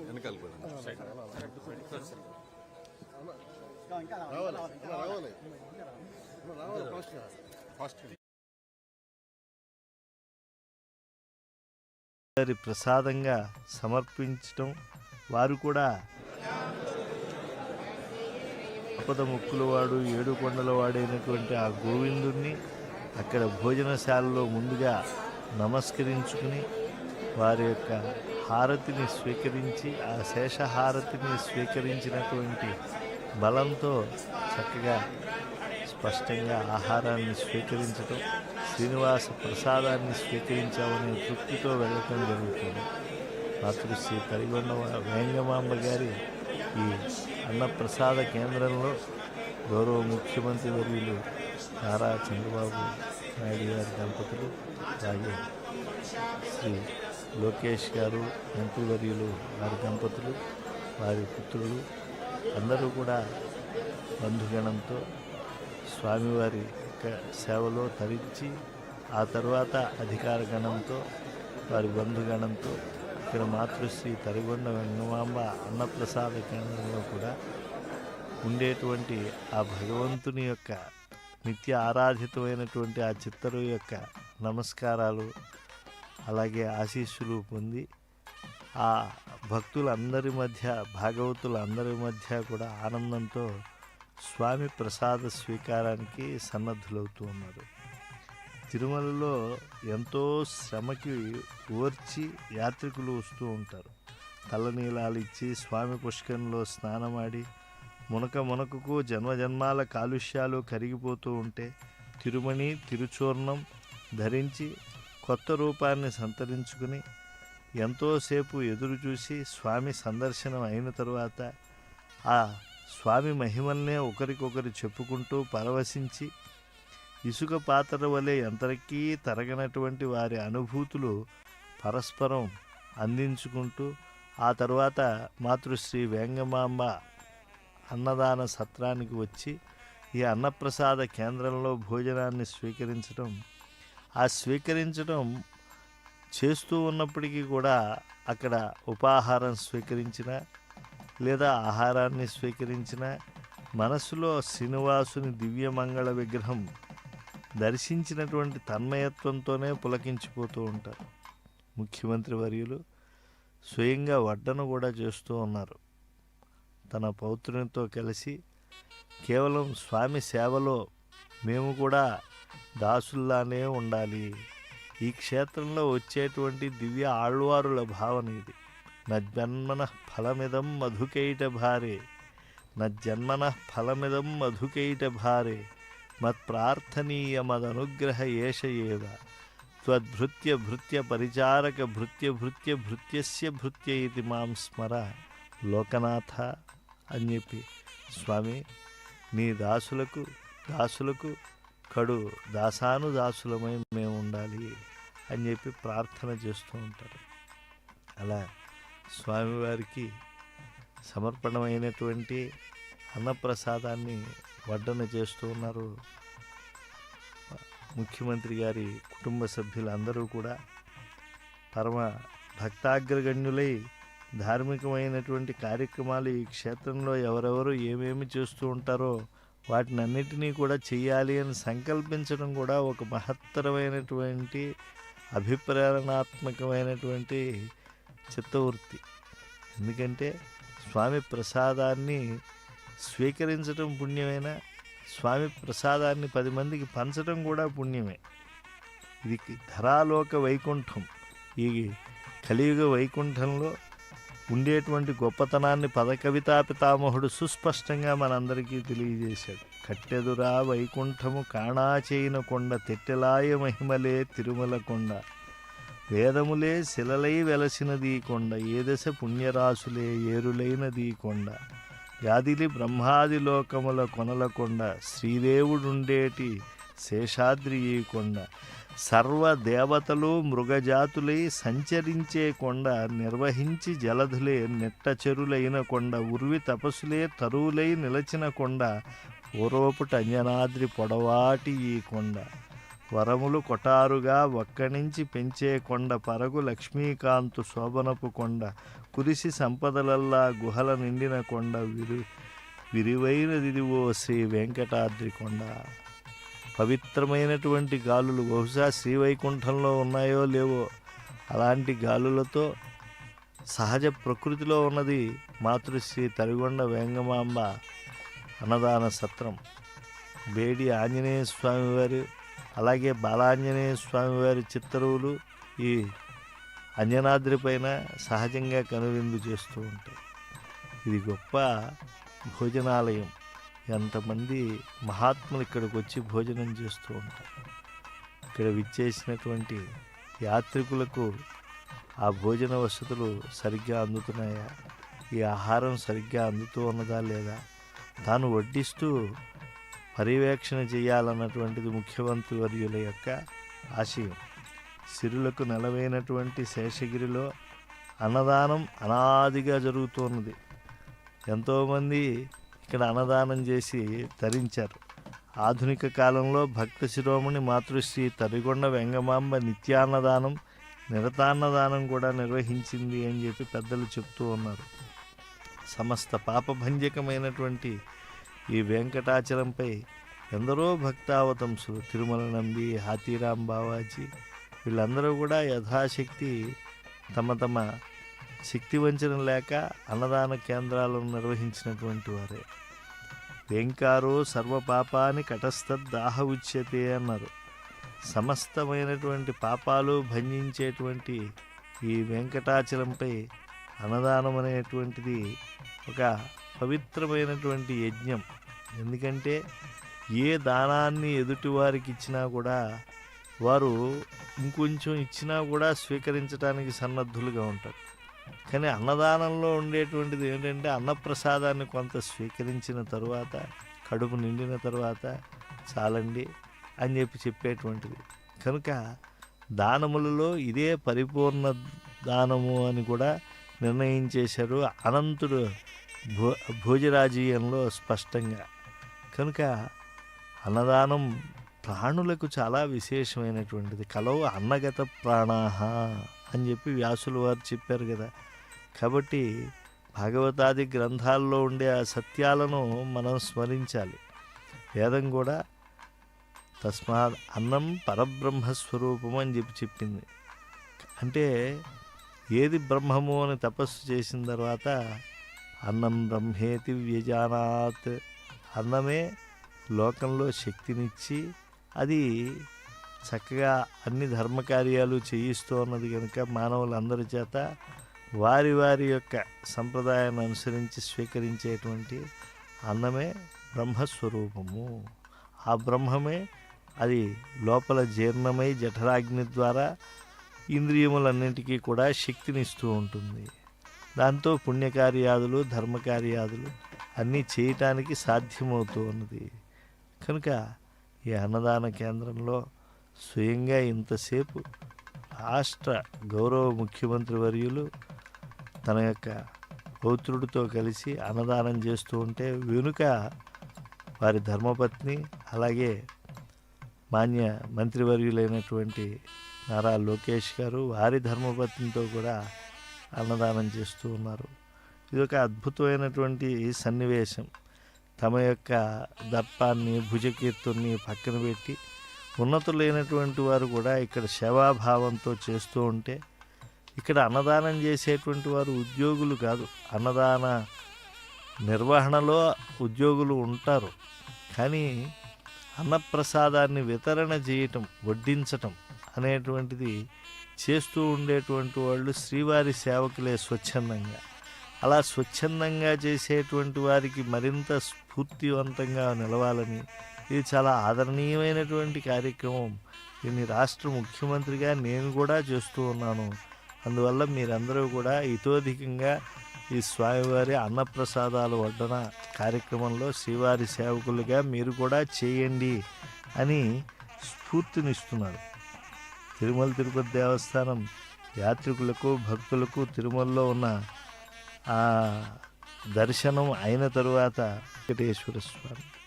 వెనకాల రావాలి రావాలి రావాలి ఫాస్ట్ వారి ప్రసాదంగా సమర్పించటం వారు కూడా అపద ముక్కుల వాడు ఏడుకొండల వాడైనటువంటి ఆ గోవిందుణ్ణి అక్కడ భోజనశాలలో ముందుగా నమస్కరించుకుని వారి యొక్క హారతిని స్వీకరించి ఆ శేషహారతిని స్వీకరించినటువంటి బలంతో చక్కగా స్పష్టంగా ఆహారాన్ని స్వీకరించటం శ్రీనివాస ప్రసాదాన్ని స్వీకరించామనే తృప్తితో వెళ్ళటం జరుగుతుంది. మాతృశ్రీ తరిగొండ వేంగమాంబ గారి ఈ అన్నప్రసాద కేంద్రంలో గౌరవ ముఖ్యమంత్రి వర్యులు నారా చంద్రబాబు నాయుడు గారి దంపతులు అలాగే శ్రీ లోకేష్ గారు మంత్రివర్యులు వారి దంపతులు వారి పుత్రులు అందరూ కూడా బంధుగణంతో స్వామివారి యొక్క సేవలో తరించి ఆ తర్వాత అధికార గణంతో వారి బంధుగణంతో ఇక్కడ మాతృశ్రీ తరిగొండ వెంగమాంబ అన్నప్రసాద కేంద్రంలో కూడా ఉండేటువంటి ఆ భగవంతుని యొక్క నిత్య ఆరాధితమైనటువంటి ఆ చిత్తరు యొక్క నమస్కారాలు అలాగే ఆశీస్సులు పొంది ఆ భక్తులందరి మధ్య భాగవతులందరి మధ్య కూడా ఆనందంతో స్వామి ప్రసాద స్వీకారానికి సన్నద్ధులవుతూ ఉన్నారు. తిరుమలలో ఎంతో శ్రమకి ఓర్చి యాత్రికులు వస్తూ ఉంటారు. తలనీలాలు ఇచ్చి స్వామి పుష్కరంలో స్నానమాడి మునక మునకకు జన్మజన్మాల కాలుష్యాలు కరిగిపోతూ ఉంటే తిరుమణి తిరుచూర్ణం ధరించి కొత్త రూపాన్ని సంతరించుకుని ఎంతోసేపు ఎదురు చూసి స్వామి సందర్శనం అయిన తరువాత ఆ స్వామి మహిమల్నే ఒకరికొకరు చెప్పుకుంటూ పరవశించి ఇసుక పాత్ర వలె ఎంతకీ తరగనటువంటి వారి అనుభూతులు పరస్పరం అందించుకుంటూ ఆ తర్వాత మాతృశ్రీ వేంగమాంబ అన్నదాన సత్రానికి వచ్చి ఈ అన్నప్రసాద కేంద్రంలో భోజనాన్ని స్వీకరించడం ఆ స్వీకరించడం చేస్తూ ఉన్నప్పటికీ కూడా అక్కడ ఉపాహారం స్వీకరించిన లేదా ఆహారాన్ని స్వీకరించిన మనసులో శ్రీనివాసుని దివ్యమంగళ విగ్రహం దర్శించినటువంటి తన్మయత్వంతోనే పులకించిపోతూ ఉంటారు. ముఖ్యమంత్రి వర్యులు స్వయంగా వడ్డన కూడా చేస్తూ ఉన్నారు. తన పౌత్రునితో కలిసి కేవలం స్వామి సేవలో మేము కూడా దాసుల్లానే ఉండాలి. ఈ క్షేత్రంలో వచ్చేటువంటి దివ్య ఆళ్వారుల భావన ఇది. జన్మన ఫలమిదం మధుకైట భారే. జన్మన ఫలమిదం మధుకైట భారే. మత్ప్రార్థనీయమదనుగ్రహ ఏష ఏవ. త్వద్భృత్య భృత్య పరిచారక భృత్య భృత్య భృత్యస్య భృత్య ఇది మాం స్మర. లోకనాథ అని చెప్పి. స్వామి నీ దాసులకు దాసులకు కడు దాసాను దాసులమై మేము ఉండాలి అని చెప్పి ప్రార్థన చేస్తూ ఉంటారు. అలా స్వామివారికి సమర్పణమైనటువంటి అన్నప్రసాదాన్ని వడ్డన చేస్తూ ఉన్నారు. ముఖ్యమంత్రి గారి కుటుంబ సభ్యులందరూ కూడా పరమ భక్తాగ్రగణ్యులై ధార్మికమైనటువంటి కార్యక్రమాలు ఈ క్షేత్రంలో ఎవరెవరు ఏమేమి చేస్తూ ఉంటారో వాటిని అన్నిటినీ కూడా చేయాలి అని సంకల్పించడం కూడా ఒక మహత్తరమైనటువంటి అభిప్రేరణాత్మకమైనటువంటి చిత్తవృత్తి. ఎందుకంటే స్వామి ప్రసాదాన్ని స్వీకరించడం పుణ్యమైన? స్వామి ప్రసాదాన్ని పది మందికి పంచడం కూడా పుణ్యమే. ఇది ధరాలోక వైకుంఠం. ఈ కలియుగ వైకుంఠంలో ఉండేటువంటి గొప్పతనాన్ని పదకవితా పితామహుడు సుస్పష్టంగా మనందరికీ తెలియజేశాడు. కట్టెదురా వైకుంఠము కాణాచేయిన కొండ తెట్టెలాయ మహిమలే తిరుమల కొండ. వేదములే శిలలై వెలసినది కొండ ఏ దశ పుణ్యరాశులే ఏరులైనది కొండ. వ్యాధిలి బ్రహ్మాది లోకముల కొనల కొండ శ్రీదేవుడుండేటి శేషాద్రి ఈ కొండ. సర్వ దేవతలు మృగజాతులై సంచరించే కొండ నిర్వహించి జలధులే నిట్టచెరులైన కొండ ఉర్వి తపస్సులే తరువులై నిలచిన కొండ పూర్వపుట అంజనాద్రి పొడవాటి ఈ కొండ. వరములు కొటారుగా ఒక్కనించి పెంచే కొండ పరగు లక్ష్మీకాంతు శోభనపు కొండ కురిసి సంపదలల్లా గుహల నిండిన కొండ విరి విరివైనదిదివో శ్రీ వెంకటాద్రి కొండ. పవిత్రమైనటువంటి గాలులు బహుశా శ్రీవైకుంఠంలో ఉన్నాయో లేవో అలాంటి గాలులతో సహజ ప్రకృతిలో ఉన్నది మాతృశ్రీ తరిగొండ వేంగమాంబ అన్నదాన సత్రం. బేడి ఆంజనేయ స్వామివారు అలాగే బాలాంజనేయ స్వామివారి చిత్తరువులు ఈ అంజనాద్రి పైన సహజంగా కనువిందు చేస్తూ ఉంటాయి. ఇది గొప్ప భోజనాలయం. ఎంతమంది మహాత్ములు ఇక్కడికి వచ్చి భోజనం చేస్తూ ఉంటారు. ఇక్కడ విచ్చేసినటువంటి యాత్రికులకు ఆ భోజన వసతులు సరిగ్గా అందుతున్నాయా? ఈ ఆహారం సరిగ్గా అందుతూ ఉన్నదా లేదా? తాను వడ్డిస్తూ పర్యవేక్షణ చేయాలన్నటువంటిది ముఖ్యమంత్రి వర్యుల యొక్క ఆశయం. సిరులకు నెలవైనటువంటి శేషగిరిలో అన్నదానం అనాదిగా జరుగుతున్నది ఎంతోమంది ఇక్కడ అన్నదానం చేసి తరించారు. ఆధునిక కాలంలో భక్త శిరోమణి మాతృశ్రీ తరిగొండ వెంగమాంబ నిత్యాన్నదానం నిరతాన్నదానం కూడా నిర్వహించింది అని చెప్పి పెద్దలు చెప్తూ ఉన్నారు. సమస్త పాపభంజకమైనటువంటి ఈ వెంకటాచలంపై ఎందరో భక్తావతంసులు తిరుమల నంబి హాతీరాం బావాజీ వీళ్ళందరూ కూడా యథాశక్తి తమ తమ శక్తి వంచన లేక అన్నదాన కేంద్రాలను నిర్వహించినటువంటి వారే. వెంకారో కటస్థ కటస్థద్దాహ ఉచ్యతే అన్నారు. సమస్తమైనటువంటి పాపాలు భంజించేటువంటి ఈ వెంకటాచలంపై అన్నదానం అనేటువంటిది ఒక పవిత్రమైనటువంటి యజ్ఞం. ఎందుకంటే ఏ దానాన్ని ఎదుటివారికి ఇచ్చినా కూడా వారు ఇంకొంచెం ఇచ్చినా కూడా స్వీకరించడానికి సన్నద్ధులుగా ఉంటారు. కానీ అన్నదానంలో ఉండేటువంటిది ఏంటంటే అన్నప్రసాదాన్ని కొంత స్వీకరించిన తరువాత కడుపు నిండిన తర్వాత చాలండి అని చెప్పి చెప్పేటువంటిది. కనుక దానములలో ఇదే పరిపూర్ణ దానము అని కూడా నిర్ణయం చేశారు అనంతుడు భో భోజరాజీయంలో స్పష్టంగా. కనుక అన్నదానం ప్రాణులకు చాలా విశేషమైనటువంటిది. కలవు అన్నగత ప్రాణాహ. అని చెప్పి వ్యాసులు వారు చెప్పారు కదా. కాబట్టి భగవతాది గ్రంథాల్లో ఉండే ఆ సత్యాలను మనం స్మరించాలి. వేదం కూడా తస్మాత్ అన్నం పరబ్రహ్మస్వరూపం అని చెప్పి చెప్పింది. అంటే ఏది బ్రహ్మము అని తపస్సు చేసిన తర్వాత అన్నం బ్రహ్మేతి వ్యజానాత్. అన్నమే లోకంలో శక్తినిచ్చి అది చక్కగా అన్ని ధర్మకార్యాలు చేయిస్తూ ఉన్నది కనుక మానవులందరి చేత వారి వారి యొక్క సంప్రదాయాన్ని అనుసరించి స్వీకరించేటువంటి అన్నమే బ్రహ్మస్వరూపము. ఆ బ్రహ్మమే అది లోపల జీర్ణమై జఠరాగ్ని ద్వారా ఇంద్రియములన్నింటికీ కూడా శక్తినిస్తూ ఉంటుంది. దాంతో పుణ్యకార్యాదులు ధర్మకార్యాదులు అన్నీ చేయటానికి సాధ్యమవుతూ ఉన్నది. కనుక ఈ అన్నదాన కేంద్రంలో స్వయంగా ఇంతసేపు రాష్ట్ర గౌరవ ముఖ్యమంత్రి వర్యులు తన యొక్క పౌత్రుడితో కలిసి అన్నదానం చేస్తూ ఉంటే వెనుక వారి ధర్మపత్ని అలాగే మాన్య మంత్రివర్యులైనటువంటి నారా లోకేష్ గారు వారి ధర్మపత్నితో కూడా అన్నదానం చేస్తూ ఉన్నారు. ఇది ఒక అద్భుతమైనటువంటి సన్నివేశం. తమ యొక్క దర్పాన్ని భుజకీర్తుని పక్కన పెట్టి ఉన్నతులైనటువంటి వారు కూడా ఇక్కడ సేవాభావంతో చేస్తూ ఉంటే ఇక్కడ అన్నదానం చేసేటువంటి వారు ఉద్యోగులు కాదు. అన్నదాన నిర్వహణలో ఉద్యోగులు ఉంటారు. కానీ అన్నప్రసాదాన్ని వితరణ చేయటం వడ్డించటం అనేటువంటిది చేస్తూ ఉండేటువంటి వాళ్ళు శ్రీవారి సేవకులే స్వచ్ఛందంగా. అలా స్వచ్ఛందంగా చేసేటువంటి వారికి మరింత స్ఫూర్తివంతంగా నిలవాలని ఇది చాలా ఆదరణీయమైనటువంటి కార్యక్రమం. దీన్ని రాష్ట్ర ముఖ్యమంత్రిగా నేను కూడా చేస్తూ ఉన్నాను. అందువల్ల మీరందరూ కూడా ఇతోధికంగా ఈ స్వామివారి అన్నప్రసాదాలు వడ్డన కార్యక్రమంలో శ్రీవారి సేవకులుగా మీరు కూడా చేయండి అని స్ఫూర్తినిస్తున్నారు. తిరుమల తిరుపతి దేవస్థానం యాత్రికులకు భక్తులకు తిరుమలలో ఉన్న ఆ దర్శనం అయిన తరువాత వెంకటేశ్వర స్వామి.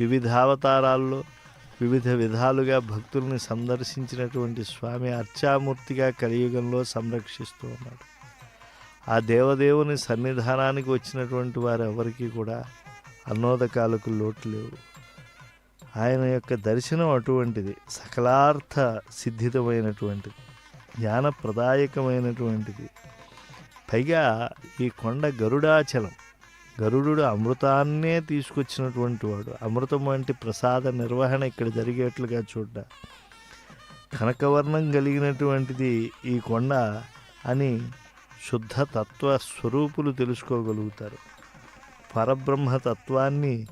వివిధ అవతారాల్లో వివిధ విధాలుగా భక్తుల్ని సందర్శించినటువంటి స్వామి అర్చామూర్తిగా కలియుగంలో సంరక్షిస్తూ ఉన్నాడు. ఆ దేవదేవుని సన్నిధానానికి వచ్చినటువంటి వారు ఎవరికీ కూడా అన్నోదకాలకు లోటు లేవు. ఆయన యొక్క దర్శనం అటువంటిది సకలార్థ సిద్ధితమైనటువంటిది జ్ఞానప్రదాయకమైనటువంటిది. పైగా ఈ కొండ గరుడాచలం గరుడు అమృతాన్నే తీసుకొచ్చినటువంటి వాడు. అమృతం వంటి ప్రసాద నిర్వహణ ఇక్కడ జరిగేట్లుగా చూడ్డ. కనకవర్ణం కలిగినటువంటిది ఈ కొండ అని శుద్ధ తత్వ స్వరూపులు తెలుసుకోగలుగుతారు. పరబ్రహ్మ తత్వాన్ని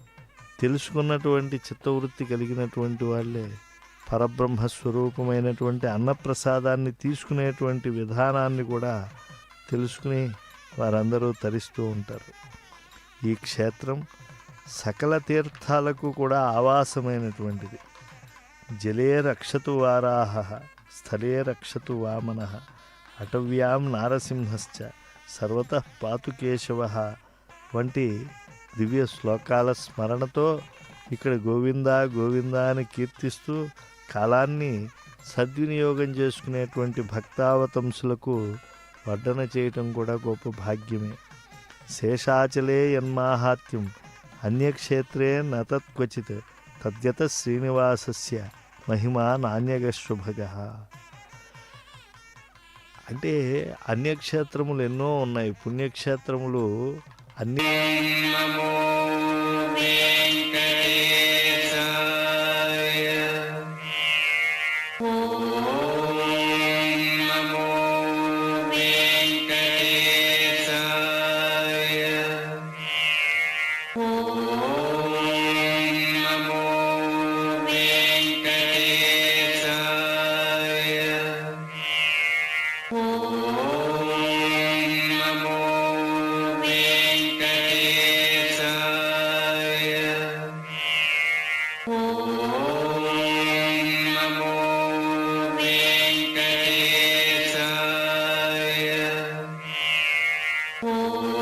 తెలుసుకున్నటువంటి చిత్తవృత్తి కలిగినటువంటి వాళ్ళే పరబ్రహ్మ స్వరూపమైనటువంటి అన్నప్రసాదాన్ని తీసుకునేటువంటి విధానాన్ని కూడా తెలుసుకుని వారందరూ తరిస్తూ ఉంటారు. ఈ క్షేత్రం సకల తీర్థాలకు కూడా ఆవాసమైనటువంటిది. జలే రక్షతు వారాహ స్థలే రక్షతు వామన అటవ్యాం నారసింహశ్చ సర్వత పాతు కేశవ వంటి దివ్య శ్లోకాల స్మరణతో ఇక్కడ గోవింద గోవింద అని కీర్తిస్తూ కాలాన్ని సద్వినియోగం చేసుకునేటువంటి భక్తావతంసులకు వడ్డన చేయటం కూడా గొప్ప భాగ్యమే. శేషాచలే యన్మాహాత్యం అన్యక్షేత్రే నతత్క్వచిత్ తద్యత శ్రీనివాసస్య మహిమ నాణ్యగశుభగ అంటే అన్యక్షేత్రములు ఎన్నో ఉన్నాయి. పుణ్యక్షేత్రములు అన్ని Oh.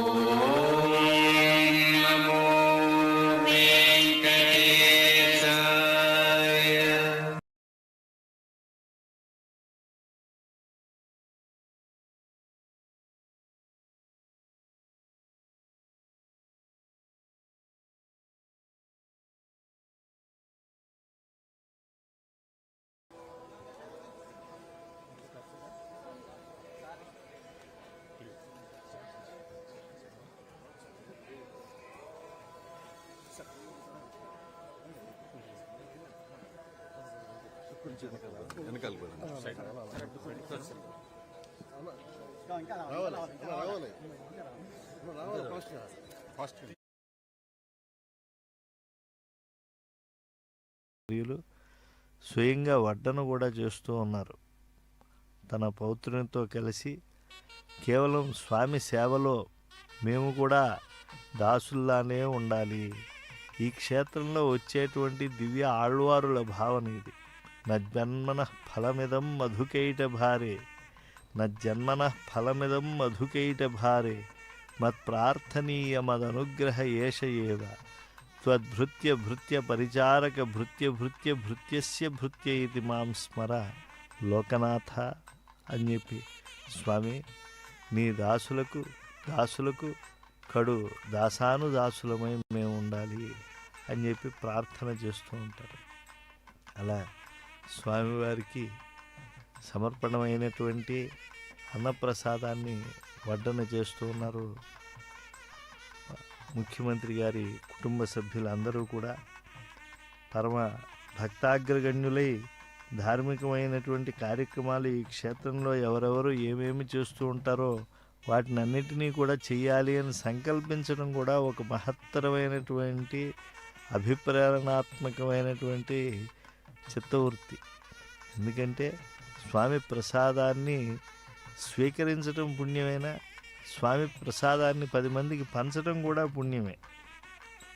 Oh. రావాలి రావాలి స్త్రీలు స్వయంగా వడ్డన కూడా చేస్తూ ఉన్నారు. తన పౌత్రునితో కలిసి కేవలం స్వామి సేవలో మేము కూడా దాసుల్లానే ఉండాలి. ఈ క్షేత్రంలో వచ్చేటువంటి దివ్య ఆళ్వారుల భావన ఇది. నన్మన ఫలమిదం మధుకైట భారే. నన్మన ఫలమిదం మధుకైట భారే. మత్ప్రార్థనీయమదనుగ్రహ ఏష ఏవ. త్వద్భృత్య భృత్య పరిచారక భృత్య భృత్య భృత్యస్య భృత్య ఇది మాం స్మర. లోకనాథ అని చెప్పి స్వామి నీ దాసులకు దాసులకు కడు దాసాను దాసులమై మేము ఉండాలి అని చెప్పి ప్రార్థన చేస్తూ ఉంటారు. అలా స్వామివారికి సమర్పణమైనటువంటి అన్నప్రసాదాన్ని వడ్డన చేస్తూ ఉన్నారు. ముఖ్యమంత్రి గారి కుటుంబ సభ్యులందరూ కూడా పరమ భక్తాగ్రగణ్యులై ధార్మికమైనటువంటి కార్యక్రమాలు ఈ క్షేత్రంలో ఎవరెవరు ఏమేమి చేస్తూ ఉంటారో వాటిని అన్నిటినీ కూడా చేయాలి అని సంకల్పించడం కూడా ఒక మహత్తరమైనటువంటి అభిప్రేరణాత్మకమైనటువంటి చిత్తవృత్తి. ఎందుకంటే స్వామి ప్రసాదాన్ని స్వీకరించడం పుణ్యమైన? స్వామి ప్రసాదాన్ని పది మందికి పంచడం కూడా పుణ్యమే.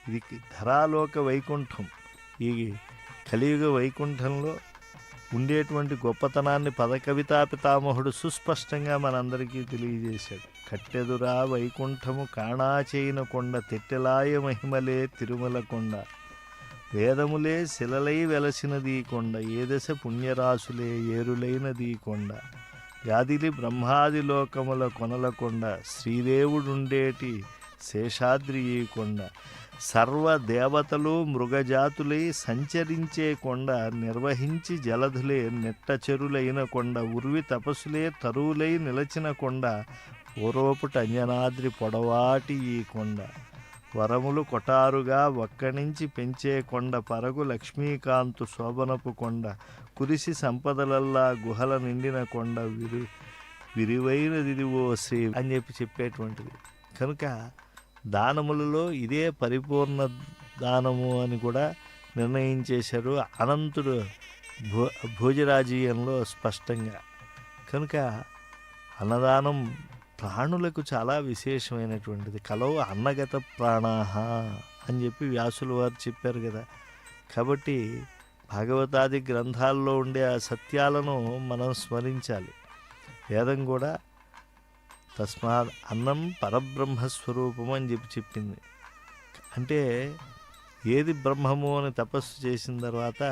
ఇది ధరాలోక వైకుంఠం. ఈ కలియుగ వైకుంఠంలో ఉండేటువంటి గొప్పతనాన్ని పదకవితా పితామహుడు సుస్పష్టంగా మనందరికీ తెలియజేశాడు. కట్టెదురా వైకుంఠము కాణాచేయిన కొండ తెట్టెలాయ మహిమలే తిరుమల కొండ వేదములే శిలలై వెలసినది కొండ ఏ దశ పుణ్యరాశులే ఏరులైనది కొండ. యాదిలి బ్రహ్మాది లోకముల కొనల కొండ శ్రీదేవుడుండేటి శేషాద్రి ఈ కొండ. సర్వ దేవతలు మృగజాతులై సంచరించే కొండ నిర్వహించి జలధులే నెట్టచెరులైన కొండ ఉర్వి తపస్సులే తరువులై నిలచిన కొండ పూర్వపుట అంజనాద్రి పొడవాటి ఈ కొండ. వరములు కొటారుగా ఒక్కనించి పెంచే కొండ పరగు లక్ష్మీకాంతు శోభనపు కొండ. కురిసి సంపదలల్లా గుహల నిండిన కొండ విరి విరివైనది ఓ శ్రీ అని చెప్పి చెప్పేటువంటిది. కనుక దానములలో ఇదే పరిపూర్ణ దానము అని కూడా నిర్ణయించేశారు అనంతుడు భో భోజరాజీయంలో స్పష్టంగా. కనుక అన్నదానం ప్రాణులకు చాలా విశేషమైనటువంటిది. కలవు అన్నగత ప్రాణాహ అని చెప్పి వ్యాసులు వారు చెప్పారు కదా. కాబట్టి భగవతాది గ్రంథాల్లో ఉండే ఆ సత్యాలను మనం స్మరించాలి. వేదం కూడా తస్మా అన్నం పరబ్రహ్మస్వరూపం అని చెప్పి చెప్పింది. అంటే ఏది బ్రహ్మము అని తపస్సు చేసిన తర్వాత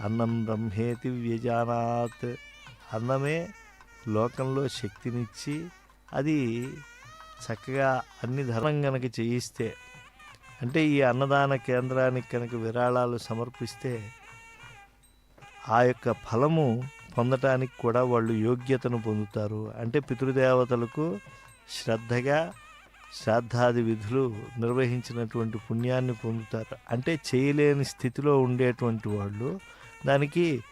అన్నం బ్రహ్మేతి వ్యజానాత్. అన్నమే లోకంలో శక్తినిచ్చి అది చక్కగా అన్ని ధర్మం కనుక చేయిస్తే అంటే ఈ అన్నదాన కేంద్రానికి కనుక విరాళాలు సమర్పిస్తే ఆ యొక్క ఫలము పొందటానికి కూడా వాళ్ళు యోగ్యతను పొందుతారు. అంటే పితృదేవతలకు శ్రద్ధగా శ్రాద్ధాది విధులు నిర్వహించినటువంటి పుణ్యాన్ని పొందుతారు. అంటే చేయలేని స్థితిలో ఉండేటువంటి వాళ్ళు దానికి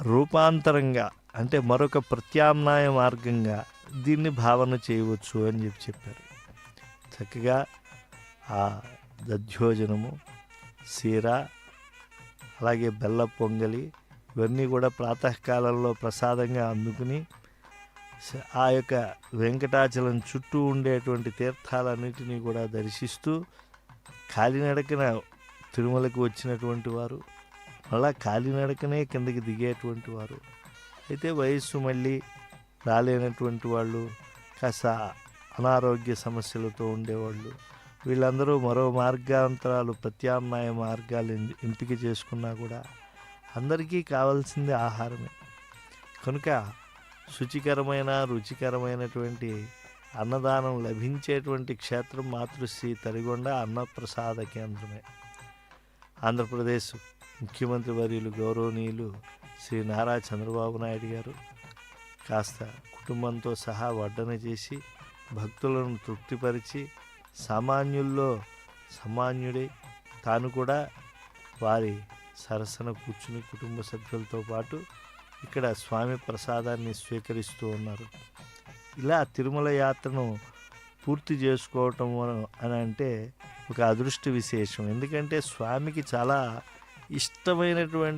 రూపాంతరంగా అంటే మరొక ప్రత్యామ్నాయ మార్గంగా దీన్ని భావన చేయవచ్చు అని చెప్పి చెప్పారు. చక్కగా ఆ దధ్యోజనము సీర అలాగే బెల్ల పొంగలి ఇవన్నీ కూడా ప్రాతకాలంలో ప్రసాదంగా అందుకుని ఆ యొక్క వెంకటాచలం చుట్టూ ఉండేటువంటి తీర్థాలన్నిటినీ కూడా దర్శిస్తూ కాలినడకన తిరుమలకు వచ్చినటువంటి వారు మళ్ళా కాలినడకనే కిందకి దిగేటువంటి వారు. అయితే వయస్సు మళ్ళీ రాలేనటువంటి వాళ్ళు కాస్త అనారోగ్య సమస్యలతో ఉండేవాళ్ళు. వీళ్ళందరూ మరో మార్గాంతరాలు ప్రత్యామ్నాయ మార్గాలు ఎంపిక చేసుకున్నా కూడా అందరికీ కావాల్సింది ఆహారమే. కనుక శుచికరమైన రుచికరమైనటువంటి అన్నదానం లభించేటువంటి క్షేత్రం మాతృశ్రీ తరిగొండ అన్నప్రసాద కేంద్రమే. ఆంధ్రప్రదేశ్ ముఖ్యమంత్రి వర్యులు గౌరవనీయులు శ్రీ నారా చంద్రబాబు నాయుడు గారు కాస్త కుటుంబంతో సహా వడ్డన చేసి భక్తులను తృప్తిపరిచి సామాన్యుల్లో సామాన్యుడై తాను కూడా వారి సరసన కూర్చుని కుటుంబ సభ్యులతో పాటు ఇక్కడ స్వామి ప్రసాదాన్ని స్వీకరిస్తూ ఉన్నారు. ఇలా తిరుమల యాత్రను పూర్తి చేసుకోవటం అని అంటే ఒక అదృష్ట విశేషం. ఎందుకంటే స్వామికి చాలా ఇష్టమైనటువంటి